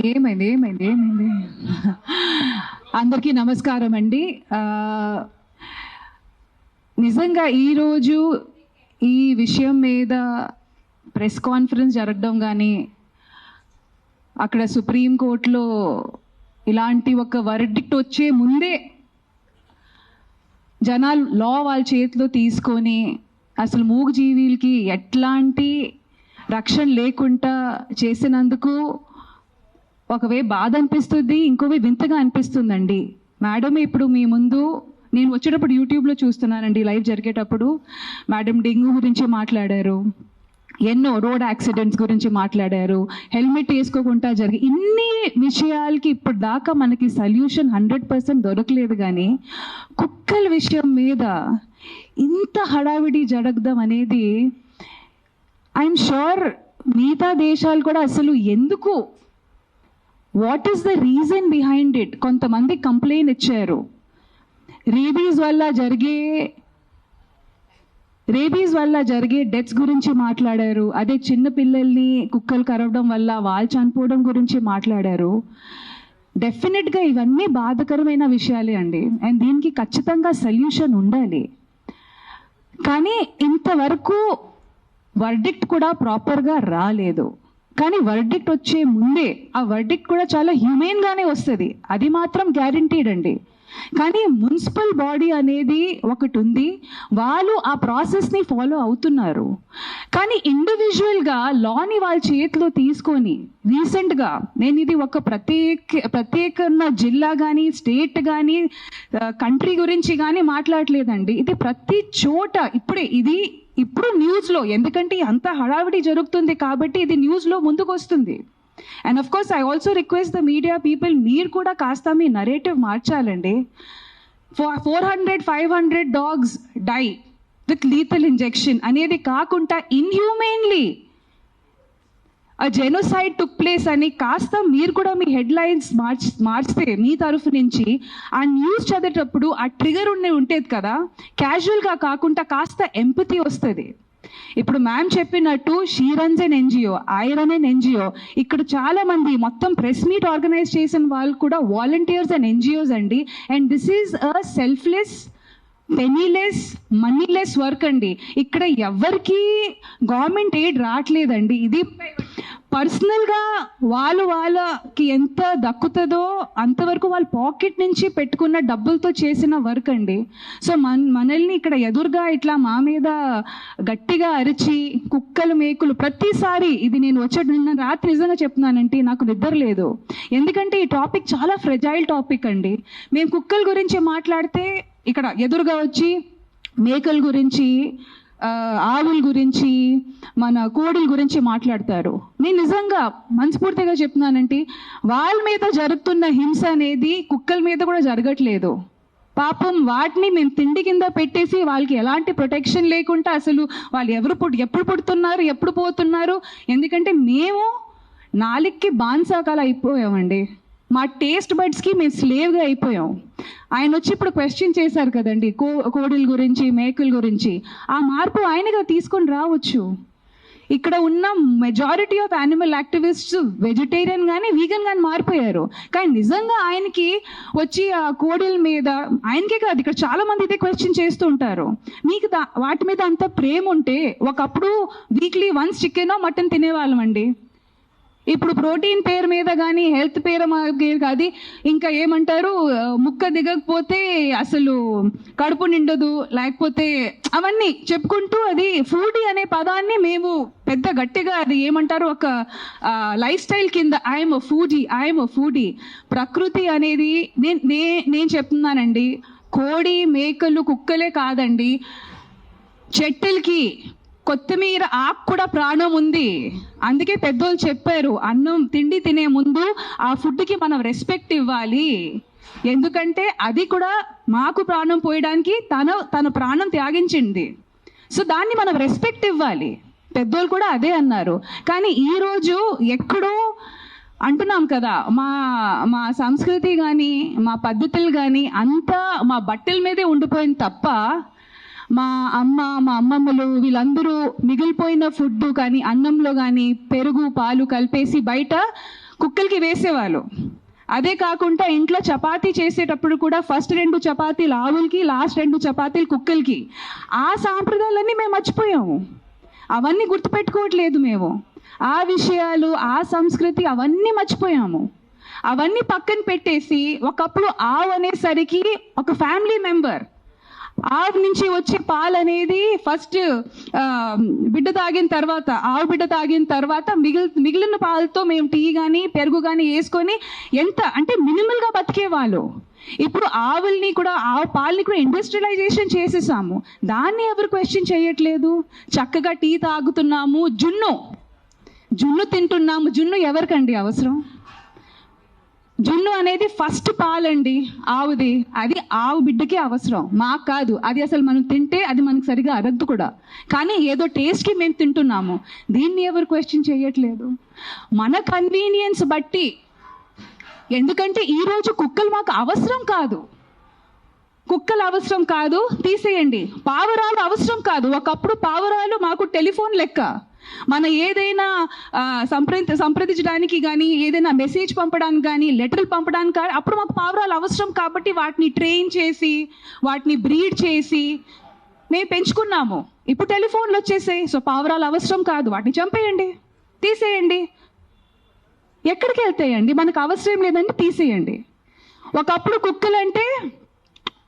ఏమైంది ఏమైంది ఏమైంది? అందరికీ నమస్కారం అండి. నిజంగా ఈరోజు ఈ విషయం మీద ప్రెస్ కాన్ఫరెన్స్ జరగడం కానీ అక్కడ సుప్రీంకోర్టులో ఇలాంటి ఒక వర్డిక్ట్ వచ్చే ముందే జనాలు లా వాళ్ళ చేతిలో తీసుకొని అసలు మూగజీవులకి ఎట్లాంటి రక్షణ లేకుండా చేసినందుకు ఒకవే బాధ అనిపిస్తుంది ఇంకోవే వింతగా అనిపిస్తుందండి. మేడం ఇప్పుడు మీ ముందు నేను వచ్చేటప్పుడు యూట్యూబ్లో చూస్తున్నానండి లైవ్ జరిగేటప్పుడు. మేడం డెంగ్యూ గురించి మాట్లాడారు ఎన్నో రోడ్ యాక్సిడెంట్స్ గురించి మాట్లాడారు హెల్మెట్ వేసుకోకుండా జరిగి ఇన్ని విషయాలకి ఇప్పుడు దాకా మనకి సొల్యూషన్ హండ్రెడ్ పర్సెంట్ దొరకలేదు కానీ కుక్కల విషయం మీద ఇంత హడావిడి జరగదాం అనేది ఐఎమ్ షూర్ మిగతా దేశాలు కూడా అసలు ఎందుకు what is the reason behind it కొంతమంది కంప్లైంట్ ఇచ్చారు. రేబీస్ వల్ల జరిగే రేబీస్ వల్ల జరిగే డెత్స్ గురించి మాట్లాడారు. అదే చిన్న పిల్లల్ని కుక్కలు కరవడం వల్ల వాళ్ళు చనిపోవడం గురించి మాట్లాడారు. డెఫినెట్గా ఇవన్నీ బాధకరమైన విషయాలే అండి. అండ్ దీనికి ఖచ్చితంగా సొల్యూషన్ ఉండాలి. కానీ ఇంతవరకు వర్డిక్ట్ కూడా ప్రాపర్గా రాలేదు. కానీ వర్డిక్ట్ వచ్చే ముందే ఆ వర్డిక్ట్ కూడా చాలా హ్యూమెన్గానే వస్తుంది. అది మాత్రం గ్యారంటీడ్ అండి. కానీ మున్సిపల్ బాడీ అనేది ఒకటి ఉంది వాళ్ళు ఆ ప్రాసెస్ని ఫాలో అవుతున్నారు. కానీ ఇండివిజువల్గా లాని వాళ్ళ చేతిలో తీసుకొని రీసెంట్గా నేను ఇది ఒక ప్రత్యేక ప్రత్యేకమైన జిల్లా కానీ స్టేట్ కానీ కంట్రీ గురించి కానీ మాట్లాడలేదండి. ఇది ప్రతి చోట ఇప్పుడే ఇది ఇప్పుడు న్యూస్లో ఎందుకంటే అంత హడావిడి జరుగుతుంది కాబట్టి ఇది న్యూస్లో ముందుకు వస్తుంది and of course I also request the media people మీరు కూడా కాస్త మీ narrative మార్చాలండి. Four hundred five hundred dogs die with lethal injection అనేది కాకుండా ఇన్హ్యూమెన్లీ ఆ జెనోసైడ్ టుక్ ప్లేస్ అని కాస్త మీరు కూడా మీ హెడ్ లైన్స్ మార్చ్ మార్చితే మీ తరఫు నుంచి ఆ న్యూస్ చదివేటప్పుడు ఆ ట్రిగర్ ఉండే ఉంటుంది కదా. క్యాజువల్గా కాకుండా కాస్త ఎంపతి వస్తుంది. ఇప్పుడు మ్యామ్ చెప్పినట్టు షీరన్స్ and NGO iron and NGO ఇక్కడ చాలా మంది మొత్తం ప్రెస్ మీట్ ఆర్గనైజ్ చేసిన వాళ్ళు కూడా వాలంటీర్స్ అండ్ ఎన్జిఓస్ అండి. And this is a selfless penniless moneyless work అండి. ఇక్కడ ఎవరికి గవర్నమెంట్ ఎయిడ్ రావట్లేదండి ఇది పర్సనల్గా వాళ్ళు వాళ్ళకి ఎంత దక్కుతుందో అంతవరకు వాళ్ళ పాకెట్ నుంచి పెట్టుకున్న డబ్బులతో చేసిన వర్క్ అండి. సో మన మనల్ని ఇక్కడ ఎదురుగా ఇట్లా మా మీద గట్టిగా అరిచి కుక్కలు మేకులు ప్రతిసారి ఇది నేను వచ్చే నిన్న రాత్రి నిజంగా చెప్తున్నానంటే నాకు నిద్ర లేదు. ఎందుకంటే ఈ టాపిక్ చాలా ఫ్రెజైల్ టాపిక్ అండి. మేము కుక్కల గురించి మాట్లాడితే ఇక్కడ ఎదురుగా వచ్చి మేకల గురించి ఆవుల గురించి మన కోడిల గురించి మాట్లాడతారు. నేను నిజంగా మనస్ఫూర్తిగా చెప్తున్నానంటే వాళ్ళ మీద జరుగుతున్న హింస అనేది కుక్కల మీద కూడా జరగట్లేదు. పాపం వాటిని మేము తిండి కింద పెట్టేసి వాళ్ళకి ఎలాంటి ప్రొటెక్షన్ లేకుండా అసలు వాళ్ళు ఎవరు పుట్ ఎప్పుడు పుడుతున్నారు ఎప్పుడు పోతున్నారు? ఎందుకంటే మేము నాలుగుకి బాన్సాకాలు అయిపోయామండి మా టేస్ట్ బడ్స్కి మేము స్లేవ్గా అయిపోయాం. ఆయన వచ్చి ఇప్పుడు క్వశ్చన్ చేశారు కదండి కో కోడిల గురించి మేకల గురించి. ఆ మార్పు ఆయనగా తీసుకొని రావచ్చు. ఇక్కడ ఉన్న majority of animal activists vegetarian కానీ వీగన్ కానీ మారిపోయారు. కానీ నిజంగా ఆయనకి వచ్చి ఆ కోడిల మీద ఆయనకే కాదు ఇక్కడ చాలా మంది ఇదే క్వశ్చన్ చేస్తూ ఉంటారు. మీకు దా- వాటి మీద అంత ప్రేమ ఉంటే ఒకప్పుడు వీక్లీ వన్స్ చికెనో మటన్ తినేవాళ్ళం అండి ఇప్పుడు ప్రోటీన్ పేరు మీద కానీ హెల్త్ పేరు కాదు ఇంకా ఏమంటారు ముక్క దిగకపోతే అసలు కడుపు నిండదు లేకపోతే అవన్నీ చెప్పుకుంటూ అది ఫుడీ అనే పదాన్ని మేము పెద్ద గట్టిగా అది ఏమంటారు ఒక లైఫ్ స్టైల్ కింద ఐఎమ్ ఫూడీ ఐఎమ్ ఫూడీ ప్రకృతి అనేది నేను నే నేను చెప్తున్నానండి కోడి మేకలు కుక్కలే కాదండి చెట్టులకి కొత్తిమీర ఆకు కూడా ప్రాణం ఉంది. అందుకే పెద్దోళ్ళు చెప్పారు అన్నం తిండి తినే ముందు ఆ ఫుడ్కి మనం రెస్పెక్ట్ ఇవ్వాలి. ఎందుకంటే అది కూడా మాకు ప్రాణం పోయడానికి తన తన ప్రాణం త్యాగించింది. సో దాన్ని మనం రెస్పెక్ట్ ఇవ్వాలి. పెద్దోళ్ళు కూడా అదే అన్నారు. కానీ ఈరోజు ఎక్కడో అంటున్నాం కదా మా మా సంస్కృతి కానీ మా పద్ధతులు కానీ అంతా మా బట్టల మీదే ఉండిపోయింది తప్ప మా అమ్మ మా అమ్మమ్మలు వీళ్ళందరూ మిగిలిపోయిన ఫుడ్ కానీ అన్నంలో కానీ పెరుగు పాలు కలిపేసి బయట కుక్కలకి వేసేవాళ్ళు. అదే కాకుండా ఇంట్లో చపాతీ చేసేటప్పుడు కూడా ఫస్ట్ రెండు చపాతీలు ఆవులకి లాస్ట్ రెండు చపాతీలు కుక్కలకి. ఆ సాంప్రదాయాలన్నీ మేము మర్చిపోయాము. అవన్నీ గుర్తుపెట్టుకోవట్లేదు మేము. ఆ విషయాలు ఆ సంస్కృతి అవన్నీ మర్చిపోయాము. అవన్నీ పక్కన పెట్టేసి ఒకప్పుడు ఆవు అనేసరికి ఒక ఫ్యామిలీ మెంబర్. ఆవు నుంచి వచ్చే పాలు అనేది ఫస్ట్ బిడ్డ తాగిన తర్వాత ఆవు బిడ్డ తాగిన తర్వాత మిగిలి మిగిలిన పాలతో మేము టీ కానీ పెరుగు కానీ వేసుకొని ఎంత అంటే మినిమల్గా బతికేవాళ్ళు. ఇప్పుడు ఆవుల్ని కూడా ఆవు పాలని కూడా ఇండస్ట్రియలైజేషన్ చేసేసాము. దాన్ని ఎవరు క్వశ్చన్ చేయట్లేదు. చక్కగా టీ తాగుతున్నాము. జున్ను జున్ను తింటున్నాము. జున్ను ఎవరికండి అవసరం? జున్ను అనేది ఫస్ట్ పాలండి ఆవుది. అది ఆవు బిడ్డకి అవసరం. మాకు కాదు. అది అసలు మనం తింటే అది మనకు సరిగా అరగదు కూడా. కానీ ఏదో టేస్ట్కి మేము తింటున్నాము. దీన్ని ఎవరు క్వశ్చన్ చేయట్లేదు. మన కన్వీనియన్స్ బట్టి. ఎందుకంటే ఈరోజు కుక్కలు మాకు అవసరం కాదు. కుక్కలు అవసరం కాదు. తీసేయండి. పావురాలు అవసరం కాదు. ఒకప్పుడు పావురాలు మాకు టెలిఫోన్ లెక్క. మన ఏదైనా ఆ, సంప్రది సంప్రదించడానికి కానీ ఏదైనా మెసేజ్ పంపడానికి కానీ లెటర్లు పంపడానికి కానీ అప్పుడు మాకు పావురాలు అవసరం కాబట్టి వాటిని ట్రైన్ చేసి వాటిని బ్రీడ్ చేసి మేము పెంచుకున్నాము. ఇప్పుడు టెలిఫోన్లు వచ్చేసాయి. సో పావురాలు అవసరం కాదు. వాటిని చంపేయండి. తీసేయండి. ఎక్కడికి వెళ్తాయండి? మనకు అవసరం లేదండి తీసేయండి. ఒకప్పుడు కుక్కలంటే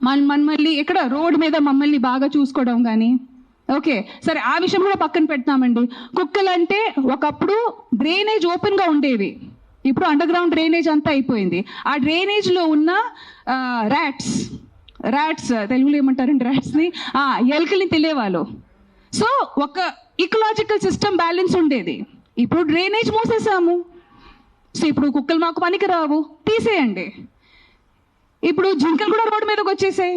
మన మమ్మల్ని ఇక్కడ రోడ్డు మీద మమ్మల్ని బాగా చూసుకోవడం కానీ ఓకే సరే ఆ విషయం కూడా పక్కన పెడతామండి. కుక్కలంటే ఒకప్పుడు డ్రైనేజ్ ఓపెన్గా ఉండేవి. ఇప్పుడు అండర్ గ్రౌండ్ డ్రైనేజ్ అంతా అయిపోయింది. ఆ డ్రైనేజ్లో ఉన్న ర్యాట్స్ ర్యాట్స్ తెలుగులో ఏమంటారండి ర్యాట్స్ని ఎలుకల్ని తెలియవాళ్ళు. సో ఒక ఇకలాజికల్ సిస్టమ్ బ్యాలెన్స్ ఉండేది. ఇప్పుడు డ్రైనేజ్ మూసేసాము సో ఇప్పుడు కుక్కలు మాకు పనికి రావు తీసేయండి. ఇప్పుడు జింకలు కూడా రోడ్డు మీదకి వచ్చేసాయి.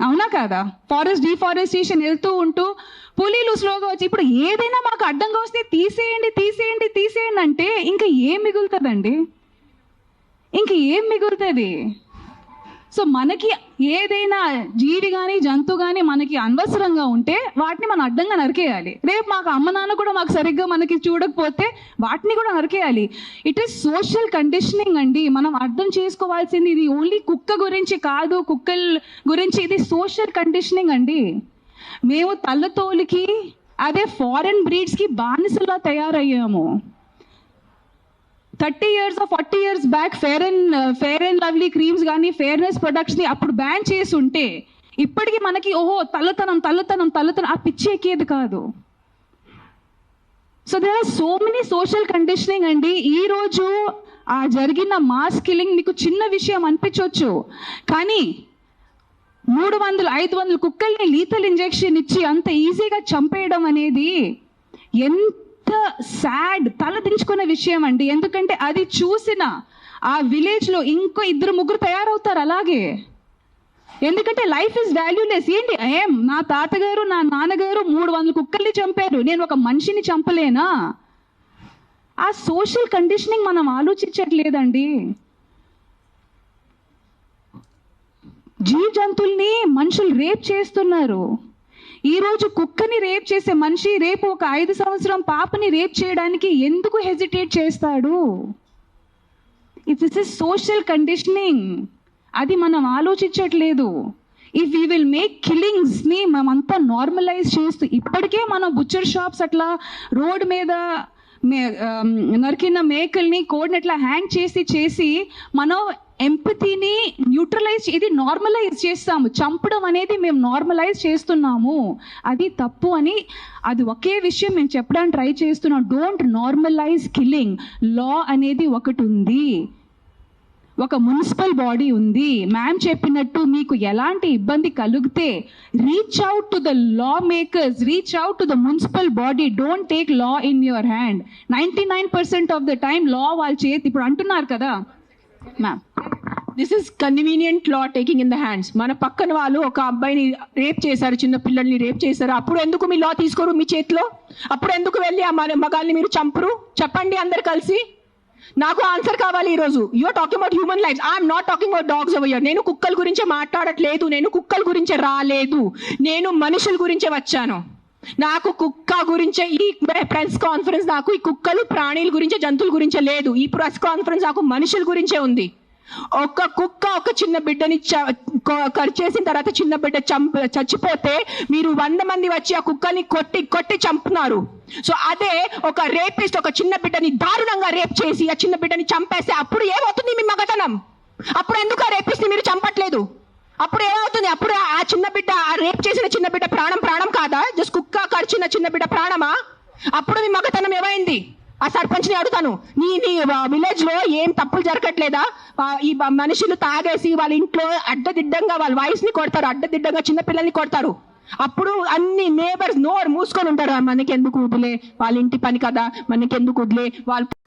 అవునా కాదా? ఫారెస్ట్ డిఫారెస్టేషన్ వెళ్తూ ఉంటూ పులీలు స్లోగా వచ్చి ఇప్పుడు ఏదైనా మనకు అడ్డంగా వస్తే తీసేయండి తీసేయండి తీసేయండి అంటే ఇంకా ఏం మిగులుతుందండి? ఇంక ఏం మిగులుతుంది? సో మనకి ఏదైనా జీవి కానీ జంతువు కానీ మనకి అనవసరంగా ఉంటే వాటిని మనం అడ్డంగా నరికేయాలి. రేపు మాకు అమ్మ నాన్న కూడా మాకు సరిగ్గా మనకి చూడకపోతే వాటిని కూడా నరికేయాలి. ఇట్ ఈస్ సోషల్ కండిషనింగ్ అండి. మనం అర్థం చేసుకోవాల్సింది ఇది ఓన్లీ కుక్క గురించి కాదు కుక్కల గురించి ఇది సోషల్ కండిషనింగ్ అండి. మేము తల్లతోలికి అదే ఫారెన్ బ్రీడ్స్కి బానిసలా తయారయ్యాము. Thirty years forty years back Fair and uh, Fair and Lovely creams కానీ ఫేర్నెస్ ప్రొడక్ట్స్ని అప్పుడు బ్యాన్ చేసి ఉంటే ఇప్పటికీ మనకి ఓహో తల్లతనం తల్లతనం తల్లతనం ఆ పిచ్చి ఎక్కేది కాదు. So there are so many social conditioning అండి. ఈ రోజు ఆ జరిగిన మాస్ కిల్లింగ్ మీకు చిన్న విషయం అనిపించవచ్చు కానీ మూడు వందలు ఐదు వందల కుక్కల్ని లీతల్ ఇంజెక్షన్ ఇచ్చి అంత ఈజీగా చంపేయడం అనేది ఎంత సాడ్ తలదించుకునే విషయం అండి ఎందుకంటే అది చూసిన ఆ విలేజ్లో ఇంకో ఇద్దరు ముగ్గురు తయారవుతారు అలాగే. ఎందుకంటే లైఫ్ ఇస్ వాల్యూలెస్ ఏంటి? ఏం? నా తాతగారు నా నాన్నగారు మూడు వందల కుక్కల్ని చంపారు. నేను ఒక మనిషిని చంపలేనా? ఆ సోషల్ కండిషనింగ్ మనం ఆలోచించట్లేదండి. జీవ జంతువుల్ని మనుషులు రేప్ చేస్తున్నారు. ఈరోజు కుక్కని రేప్ చేసే మనిషి రేపు ఒక ఐదు సంవత్సరం పాపని రేప్ చేయడానికి ఎందుకు హెజిటేట్ చేస్తాడు? It is is social conditioning అది మనం ఆలోచించట్లేదు. ఇఫ్ యూ విల్ మేక్ కిల్లింగ్స్ని మేమంతా నార్మలైజ్ చేస్తూ ఇప్పటికే మనం బుచ్చర్ షాప్స్ అట్లా రోడ్ మీద మే నరికిన మేకల్ని కోడిని అట్లా హ్యాంగ్ చేసి చేసి మనం ఎంపతిని న్యూట్రలైజ్ ఇది నార్మలైజ్ చేస్తాము. చంపడం అనేది మేము నార్మలైజ్ చేస్తున్నాము. అది తప్పు అని అది ఒకే విషయం మేము చెప్పడానికి ట్రై చేస్తున్నాం. డోంట్ నార్మలైజ్ కిల్లింగ్ లా అనేది ఒకటి ఉంది. ఒక మున్సిపల్ బాడీ ఉంది. మ్యామ్ చెప్పినట్టు మీకు ఎలాంటి ఇబ్బంది కలిగితే reach out to the law makers reach out to the municipal body don't take law in your hand ninety nine percent of the time law వాళ్ళ చేతి ఇప్పుడు అంటున్నారు కదా ma'am this is convenient law taking in the hands మన పక్కన వాళ్ళు ఒక అబ్బాయిని రేప్ చేశారు చిన్న పిల్లల్ని రేప్ చేశారు. అప్పుడు ఎందుకు మీ లా తీసుకోరు మీ చేతిలో? అప్పుడు ఎందుకు వెళ్ళి ఆ మన మగాల్ని మీరు చంపరు? చెప్పండి అందరు కలిసి. నాకు ఆన్సర్ కావాలి ఈరోజు. You're talking about human life I'm not talking about dogs అవయ్యర్ నేను కుక్కల గురించి మాట్లాడట్లేదు. నేను కుక్కల గురించే రాలేదు. నేను మనుషుల గురించే వచ్చాను. నాకు కుక్క గురించే ఈ ప్రెస్ కాన్ఫరెన్స్ నాకు ఈ కుక్కలు ప్రాణుల గురించే జంతువుల గురించే లేదు. ఈ ప్రెస్ కాన్ఫరెన్స్ నాకు మనుషుల గురించే ఉంది. ఒక కుక్క ఒక చిన్న బిడ్డని చ- చేసిన తర్వాత చిన్న బిడ్డ చచ్చిపోతే మీరు వంద మంది వచ్చి ఆ కుక్కని కొట్టి కొట్టి చంపుతున్నారు. సో అదే ఒక రేపిస్ట్ ఒక చిన్న బిడ్డని దారుణంగా రేప్ చేసి ఆ చిన్న బిడ్డని చంపేస్తే అప్పుడు ఏమవుతుంది మీ మగతనం? అప్పుడు ఎందుకు ఆ రేపిస్ట్ మీరు చంపట్లేదు? అప్పుడు ఏమవుతుంది? అప్పుడు ఆ చిన్న బిడ్డ ఆ రేప్ చేసిన చిన్న బిడ్డ ప్రాణం ప్రాణం కాదా? జస్ట్ కుక్క కరిచిన చిన్న బిడ్డ ప్రాణమా? అప్పుడు మీ మగతనం ఏమైంది? ఆ సర్పంచ్ని అడుగుతాను. నీ నీ విలేజ్లో ఏం తప్పులు జరగట్లేదా? ఈ మనుషులు తాగేసి వాళ్ళ ఇంట్లో అడ్డదిడ్డంగా వాళ్ళ వాయిస్ని కొడతారు. అడ్డదిడ్డంగా చిన్న పిల్లల్ని కొడతారు. అప్పుడు అన్ని నేబర్స్ నోరు మూసుకొని ఉంటారు. మనకెందుకు వదిలే వాళ్ళ ఇంటి పని కదా? మనకెందుకు వదిలే వాళ్ళు